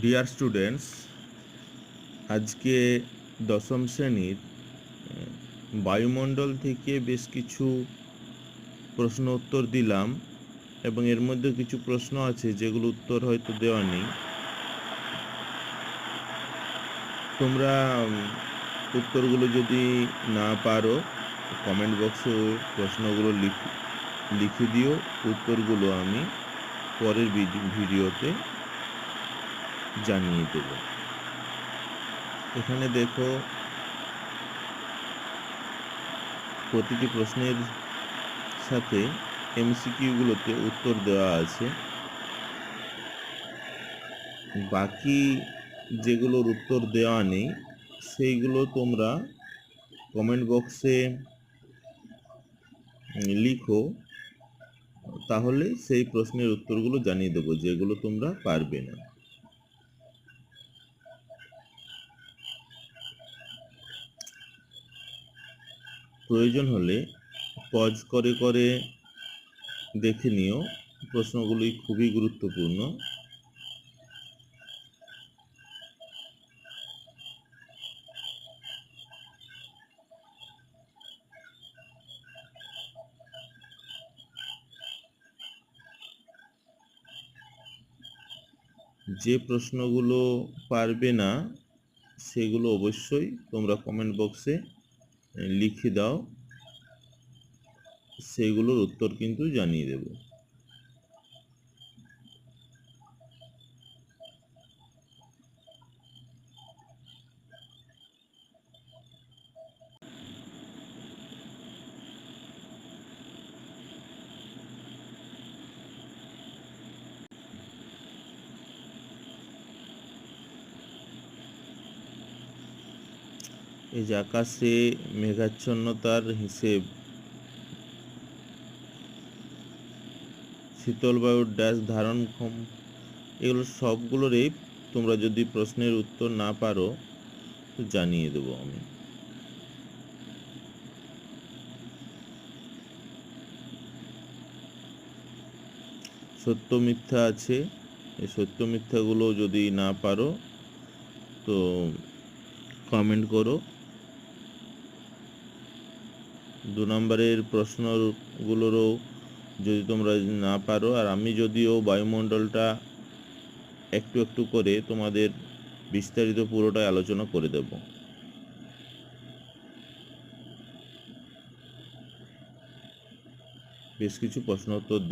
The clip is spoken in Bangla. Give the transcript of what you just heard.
ডিয়ার স্টুডেন্টস আজকে দশম শ্রেণির বায়ুমণ্ডল থেকে বেশ কিছু প্রশ্ন উত্তর দিলাম এবং এর মধ্যে কিছু প্রশ্ন আছে যেগুলো উত্তর হয়তো দেওয়া নেই। তোমরা উত্তরগুলো যদি না পারো কমেন্ট বক্সে প্রশ্নগুলো লিখ- লিখে দিও, উত্তরগুলো আমি পরের ভিডি- ভিডিওতে জানিয়ে দেব। এখানে দেখো, প্রতিটি প্রশ্নের সাথে এমসিকিউগুলোতে উত্তর দেওয়া আছে। বাকি যেগুলোর উত্তর দেওয়া নেই, সেইগুলো তোমরা কমেন্ট বক্সে লিখো, তাহলে সেই প্রশ্নের উত্তরগুলো জানিয়ে দেবো, যেগুলো তোমরা পারবে না। প্রয়োজন হলে পজ করে করে দেখে নিও। প্রশ্নগুলি খুবই গুরুত্বপূর্ণ। যে প্রশ্নগুলো পারবে না, সেগুলো অবশ্যই তোমরা কমেন্ট বক্সে লিখে দাও। সেগুলোর উত্তর কিন্তু জানিয়ে দেব। এই যে আকাশে মেঘাচ্ছন্নতার হিসেব। শীতল বায়ুর ড্যাশ ধারণ ক্ষম এগুলো সবগুলোরই তোমরা যদি প্রশ্নের উত্তর না পারো, তো জানিয়ে দেবো আমি। সত্য মিথ্যা আছে। এই সত্য মিথ্যাগুলো যদি না পারো, তো কমেন্ট করো। দু নম্বরের প্রশ্নগুলোরও যদি তোমরা না পারো, আর আমি যদিও বায়ুমণ্ডলটা একটু একটু করে তোমাদের বিস্তারিত পুরোটাই আলোচনা করে দেব। বেশ কিছু প্রশ্ন উত্তর